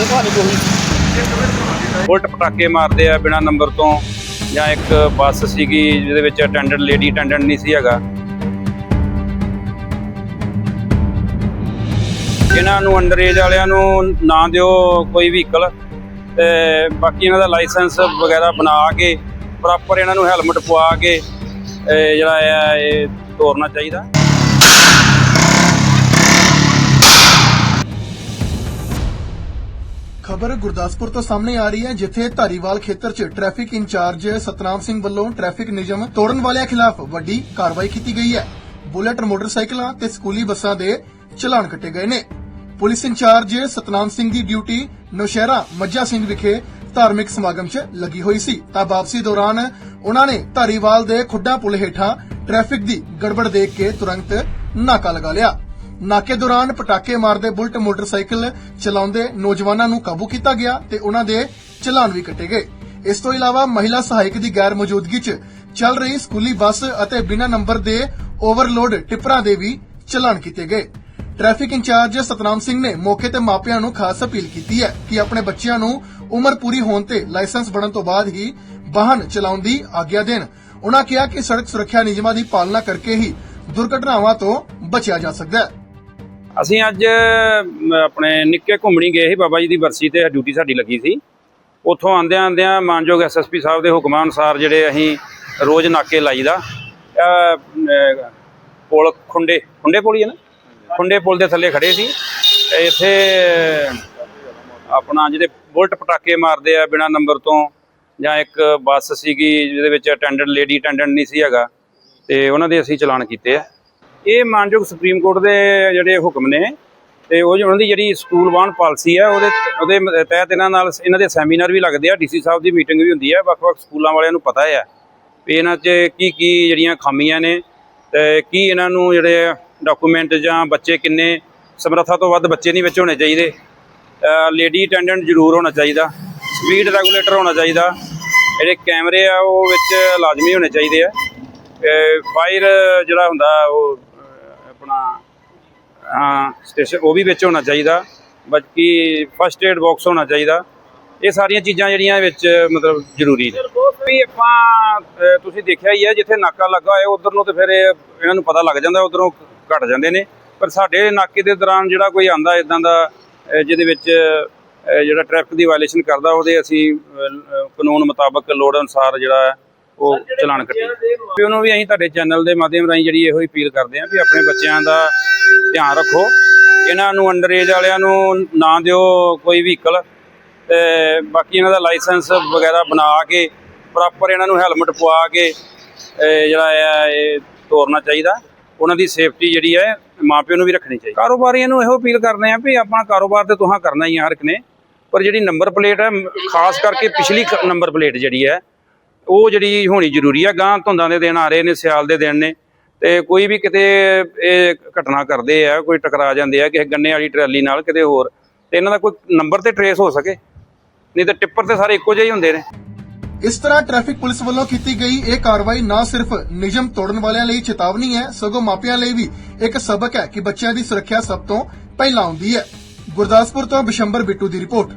ਉਹੀ ਬੁਲਟ ਪਟਾਕੇ ਮਾਰਦੇ ਆ ਬਿਨਾ ਨੰਬਰ ਤੋਂ, ਜਾਂ ਇੱਕ ਬੱਸ ਸੀਗੀ ਜਿਹਦੇ ਵਿੱਚ ਅਟੈਂਡੈਂਟ ਲੇਡੀ ਅਟੈਂਡੈਂਟ ਨਹੀਂ ਸੀ ਹੈਗਾ। ਇਹਨਾਂ ਨੂੰ ਅੰਡਰ ਏਜ ਵਾਲਿਆਂ ਨੂੰ ਨਾ ਦਿਓ ਕੋਈ ਵਹੀਕਲ ਤੇ ਬਾਕੀ ਇਹਨਾਂ ਦਾ ਲਾਇਸੈਂਸ ਵਗੈਰਾ ਬਣਾ ਕੇ ਪ੍ਰੋਪਰ ਇਹਨਾਂ ਨੂੰ ਹੈਲਮਟ ਪਵਾ ਕੇ ਜਿਹੜਾ ਹੈ ਇਹ ਤੋਰਨਾ ਚਾਹੀਦਾ। ਖਬਰ ਗੁਰਦਾਸਪੁਰ ਤੋਂ ਸਾਹਮਣੇ ਆ ਰਹੀ ਹੈ, ਜਿੱਥੇ ਧਾਰੀਵਾਲ ਖੇਤਰ 'ਚ ਟ੍ਰੈਫਿਕ ਇੰਚਾਰਜ ਸਤਨਾਮ ਸਿੰਘ ਵੱਲੋਂ ਟ੍ਰੈਫਿਕ ਨਿਯਮ ਤੋੜਨ ਵਾਲਿਆਂ ਖਿਲਾਫ ਵੱਡੀ ਕਾਰਵਾਈ ਕੀਤੀ ਗਈ ਹੈ। ਬੁਲਟ ਮੋਟਰਸਾਈਕਲਾਂ ਤੇ ਸਕੂਲੀ ਬੱਸਾਂ ਦੇ ਚਲਾਨ ਕੱਟੇ ਗਏ ਨੇ। ਪੁਲਿਸ ਇੰਚਾਰਜ ਸਤਨਾਮ ਸਿੰਘ ਦੀ ਡਿਊਟੀ ਨੌਸ਼ਹਿਰਾ ਮੱਜਾ ਸਿੰਘ ਵਿਖੇ ਧਾਰਮਿਕ ਸਮਾਗਮ 'ਚ ਲੱਗੀ ਹੋਈ ਸੀ। ਤਾਂ ਵਾਪਸੀ ਦੌਰਾਨ ਉਹਨਾਂ ਨੇ ਧਾਰੀਵਾਲ ਦੇ ਖੁੱਡਾ ਪੁਲ ਹੇਠਾਂ ਟ੍ਰੈਫਿਕ ਦੀ ਗੜਬੜ ਦੇਖ ਕੇ ਤੁਰੰਤ ਨਾਕਾ ਲਗਾ ਲਿਆ। ਨਾਕੇ ਦੌਰਾਨ ਪਟਾਕੇ ਮਾਰਦੇ ਬੁਲਟ ਮੋਟਰਸਾਈਕਲ ਚਲਾਉਂਦੇ ਨੌਜਵਾਨਾਂ ਨੂੰ ਕਾਬੂ ਕੀਤਾ ਗਿਆ ਤੇ ਉਹਨਾਂ ਦੇ ਚਲਾਨ ਵੀ ਕੱਟੇ ਗਏ। ਇਸ ਤੋਂ ਇਲਾਵਾ ਮਹਿਲਾ ਸਹਾਇਕ ਦੀ ਗੈਰ ਮੌਜੂਦਗੀ 'ਚ ਚੱਲ ਰਹੀ ਸਕੂਲੀ ਬੱਸ ਅਤੇ ਬਿਨਾਂ ਨੰਬਰ ਦੇ ਓਵਰਲੋਡ ਟਿੱਪਰਾਂ ਦੇ ਵੀ ਚਲਾਨ ਕੀਤੇ ਗਏ। ਟ੍ਰੈਫਿਕ ਇੰਚਾਰਜ ਸਤਨਾਮ ਸਿੰਘ ਨੇ ਮੌਕੇ ਤੇ ਮਾਪਿਆਂ ਨੂੰ ਖਾਸ ਅਪੀਲ ਕੀਤੀ ਹੈ ਕਿ ਆਪਣੇ ਬੱਚਿਆਂ ਨੂੰ ਉਮਰ ਪੂਰੀ ਹੋਣ ਤੇ ਲਾਇਸੈਂਸ ਬਣਨ ਤੋਂ ਬਾਅਦ ਹੀ ਵਾਹਨ ਚਲਾਉਣ ਦੀ ਆਗਿਆ ਦੇਣ। ਉਹਨਾਂ ਕਿਹਾ ਕਿ ਸੜਕ ਸੁਰੱਖਿਆ ਨਿਯਮਾਂ ਦੀ ਪਾਲਣਾ ਕਰਕੇ ਹੀ ਦੁਰਘਟਨਾਵਾਂ ਤੋਂ ਬਚਿਆ ਜਾ ਸਕਦਾ ਹੈ। ਅਸੀਂ ਅੱਜ ਆਪਣੇ ਨਿੱਕੇ ਘੁੰਮਣੀ ਗਏ ਸੀ ਬਾਬਾ ਜੀ ਦੀ ਬਰਸੀ ਤੇ ਡਿਊਟੀ ਸਾਡੀ ਲੱਗੀ ਸੀ। ਉੱਥੋਂ ਆਂਦਿਆਂ ਆਂਦਿਆਂ ਮਾਨਯੋਗ ਐਸਐਸਪੀ ਸਾਹਿਬ ਦੇ ਹੁਕਮਾਂ ਅਨੁਸਾਰ ਜਿਹੜੇ ਅਸੀਂ ਰੋਜ਼ ਨਾਕੇ ਲਾਈਦਾ ਅਹ, ਪੁਲ ਖੁੰਡੇ ਖੁੰਡੇ ਪੁਲ ਹੀ ਹੈ ਨਾ? ਖੁੰਡੇ ਪੁਲ ਦੇ ਥੱਲੇ ਖੜੇ ਸੀ। ਇੱਥੇ ਆਪਣਾ ਜਿਹੜੇ ਬੁਲਟ ਪਟਾਕੇ ਮਾਰਦੇ ਆ ਬਿਨਾ ਨੰਬਰ ਤੋਂ ਜਾਂ ਇੱਕ ਬੱਸ ਸੀਗੀ ਜਿਹਦੇ ਵਿੱਚ ਅਟੈਂਡੈਂਟ ਲੇਡੀ ਅਟੈਂਡੈਂਟ ਨਹੀਂ ਸੀ ਹੈਗਾ ਤੇ ਉਹਨਾਂ ਦੇ ਅਸੀਂ ਚਲਾਨ ਕੀਤੇ ਆ। ਇਹ ਮਾਨਯੋਗ ਸੁਪਰੀਮ ਕੋਰਟ ਦੇ ਜਿਹੜੇ ਹੁਕਮ ਨੇ, ਤੇ ਉਹ ਉਹਨਾਂ ਦੀ ਜਿਹੜੀ ਸਕੂਲ ਵਾਹਨ ਪਾਲਿਸੀ ਹੈ ਉਹਦੇ ਉਹਦੇ ਤਹਿਤ ਇਹਨਾਂ ਨਾਲ ਇਹਨਾਂ ਦੇ ਸੈਮੀਨਾਰ ਵੀ ਲੱਗਦੇ ਆ ਡੀਸੀ ਸਾਹਿਬ ਦੀ ਮੀਟਿੰਗ ਵੀ ਹੁੰਦੀ ਹੈ ਵੱਖ-ਵੱਖ ਸਕੂਲਾਂ ਵਾਲਿਆਂ ਨੂੰ ਪਤਾ ਹੈ ਵੀ ਇਹਨਾਂ 'ਚ ਕੀ ਕੀ ਜਿਹੜੀਆਂ ਖਾਮੀਆਂ ਨੇ ਤੇ ਕੀ ਇਹਨਾਂ ਨੂੰ ਜਿਹੜੇ ਡਾਕੂਮੈਂਟ ਜਾਂ ਬੱਚੇ ਕਿੰਨੇ, ਸਮਰੱਥਾ ਤੋਂ ਵੱਧ ਬੱਚੇ ਨਹੀਂ ਵਿੱਚ ਹੋਣੇ ਚਾਹੀਦੇ। ਲੇਡੀ ਅਟੈਂਡੈਂਟ ਜ਼ਰੂਰ ਹੋਣਾ ਚਾਹੀਦਾ, ਸਪੀਡ ਰੈਗੂਲੇਟਰ ਹੋਣਾ ਚਾਹੀਦਾ, ਜਿਹੜੇ ਕੈਮਰੇ ਆ ਉਹ ਵਿੱਚ ਲਾਜ਼ਮੀ ਹੋਣੇ ਚਾਹੀਦੇ ਆ। ਫਾਇਰ ਜਿਹੜਾ ਹੁੰਦਾ ਉਹ ਆਪਣਾ ਸਟੇਸ਼ਨ ਉਹ ਵੀ ਵਿੱਚ ਹੋਣਾ ਚਾਹੀਦਾ ਬਾਕੀ ਫਸਟ ਏਡ ਬਾਕਸ ਹੋਣਾ ਚਾਹੀਦਾ। ਇਹ ਸਾਰੀਆਂ ਚੀਜ਼ਾਂ ਜਿਹੜੀਆਂ ਵਿੱਚ ਮਤਲਬ ਜ਼ਰੂਰੀ ਨੇ। ਵੀ ਆਪਾਂ ਤੁਸੀਂ ਦੇਖਿਆ ਹੀ ਹੈ, ਜਿੱਥੇ ਨਾਕਾ ਲੱਗਾ ਹੋਇਆ, ਉਧਰ ਨੂੰ ਤੇ ਫਿਰ ਇਹਨਾਂ ਨੂੰ ਪਤਾ ਲੱਗ ਜਾਂਦਾ, ਉਧਰੋਂ ਘਟ ਜਾਂਦੇ ਨੇ। ਪਰ ਸਾਡੇ ਨਾਕੇ ਦੇ ਦੌਰਾਨ ਜਿਹੜਾ ਕੋਈ ਆਂਦਾ ਇਦਾਂ ਦਾ ਜਿਹਦੇ ਵਿੱਚ ਜਿਹੜਾ ਟ੍ਰੈਫਿਕ ਦੀ ਵਾਇਲੇਸ਼ਨ ਕਰਦਾ, ਉਹਦੇ ਅਸੀਂ ਕਾਨੂੰਨ ਮੁਤਾਬਕ ਲੋੜ ਅਨੁਸਾਰ ਜਿਹੜਾ ਉਹ ਚਲਾਨ ਕੱਟੇ। ਪਿਓ ਨੂੰ ਵੀ ਅਸੀਂ ਤੁਹਾਡੇ ਚੈਨਲ ਦੇ ਮਾਧਿਅਮ ਰਾਹੀਂ ਜਿਹੜੀ ਇਹੋ ਹੀ ਅਪੀਲ ਕਰਦੇ ਹਾਂ ਵੀ ਆਪਣੇ ਬੱਚਿਆਂ ਦਾ ਧਿਆਨ ਰੱਖੋ। ਇਹਨਾਂ ਨੂੰ ਅੰਡਰ ਏਜ ਵਾਲਿਆਂ ਨੂੰ ਨਾ ਦਿਓ ਕੋਈ ਵਹੀਕਲ ਤੇ ਬਾਕੀ ਇਹਨਾਂ ਦਾ ਲਾਇਸੈਂਸ ਵਗੈਰਾ ਬਣਾ ਕੇ ਪ੍ਰੋਪਰ ਇਹਨਾਂ ਨੂੰ ਹੈਲਮਟ ਪਵਾ ਕੇ ਜਿਹੜਾ ਹੈ ਇਹ ਤੋਰਨਾ ਚਾਹੀਦਾ। ਉਹਨਾਂ ਦੀ ਸੇਫਟੀ ਜਿਹੜੀ ਹੈ ਮਾਪਿਆਂ ਨੂੰ ਵੀ ਰੱਖਣੀ ਚਾਹੀਦੀ। ਕਾਰੋਬਾਰੀਆਂ ਨੂੰ ਇਹੋ ਅਪੀਲ ਕਰਦੇ ਆ ਵੀ ਆਪਣਾ ਕਾਰੋਬਾਰ ਤੇ ਤੁਹਾਂ ਕਰਨਾ ਹੀ ਆ ਹਰ ਇੱਕ ਨੇ। ਪਰ ਜਿਹੜੀ ਨੰਬਰ ਪਲੇਟ ਹੈ ਖਾਸ ਕਰਕੇ ਪਿਛਲੀ ਨੰਬਰ ਪਲੇਟ ਜਿਹੜੀ ਹੈ ਉਹ ਜਿਹੜੀ ਹੋਣੀ ਜ਼ਰੂਰੀ ਆ ਗਾਂ ਧੁੰਦਾਂ ਦੇ ਦਿਨ ਆ ਰਹੇ ਨੇ, ਸਿਆਲ ਦੇ ਦਿਨ ਨੇ, ਤੇ ਕੋਈ ਵੀ ਕਿਤੇ ਇਹ ਘਟਨਾ ਕਰਦੇ ਆ, ਕੋਈ ਟਕਰਾ ਜਾਂਦੇ ਆ, ਕਿਸੇ ਗੰਨੇ ਵਾਲੀ ਟਰਾਲੀ ਨਾਲ ਕਿਤੇ ਹੋਰ, ਤੇ ਇਹਨਾਂ ਦਾ ਕੋਈ ਨੰਬਰ ਤੇ ਟਰੇਸ ਹੋ ਸਕੇ, ਨਹੀਂ ਤਾਂ ਟਿੱਪਰ ਤੇ ਸਾਰੇ ਇੱਕੋ ਜਿਹੇ ਹੀ ਹੁੰਦੇ ਨੇ। ਇਸ ਤਰ੍ਹਾਂ ਟ੍ਰੈਫਿਕ ਪੁਲਿਸ ਵੱਲੋਂ ਕੀਤੀ ਗਈ ਇਹ ਕਾਰਵਾਈ ਨਾ ਸਿਰਫ ਨਿਯਮ ਤੋੜਨ ਵਾਲਿਆਂ ਲਈ ਚੇਤਾਵਨੀ ਹੈ, ਸਗੋਂ ਮਾਪਿਆਂ ਲਈ ਵੀ ਇੱਕ ਸਬਕ ਹੈ ਕਿ ਬੱਚਿਆਂ ਦੀ ਸੁਰੱਖਿਆ ਸਭ ਤੋਂ ਪਹਿਲਾਂ ਆਉਂਦੀ ਹੈ। ਗੁਰਦਾਸਪੁਰ ਤੋਂ ਬਿਸ਼ੰਬਰ ਬਿੱਟੂ ਦੀ ਰਿਪੋਰਟ।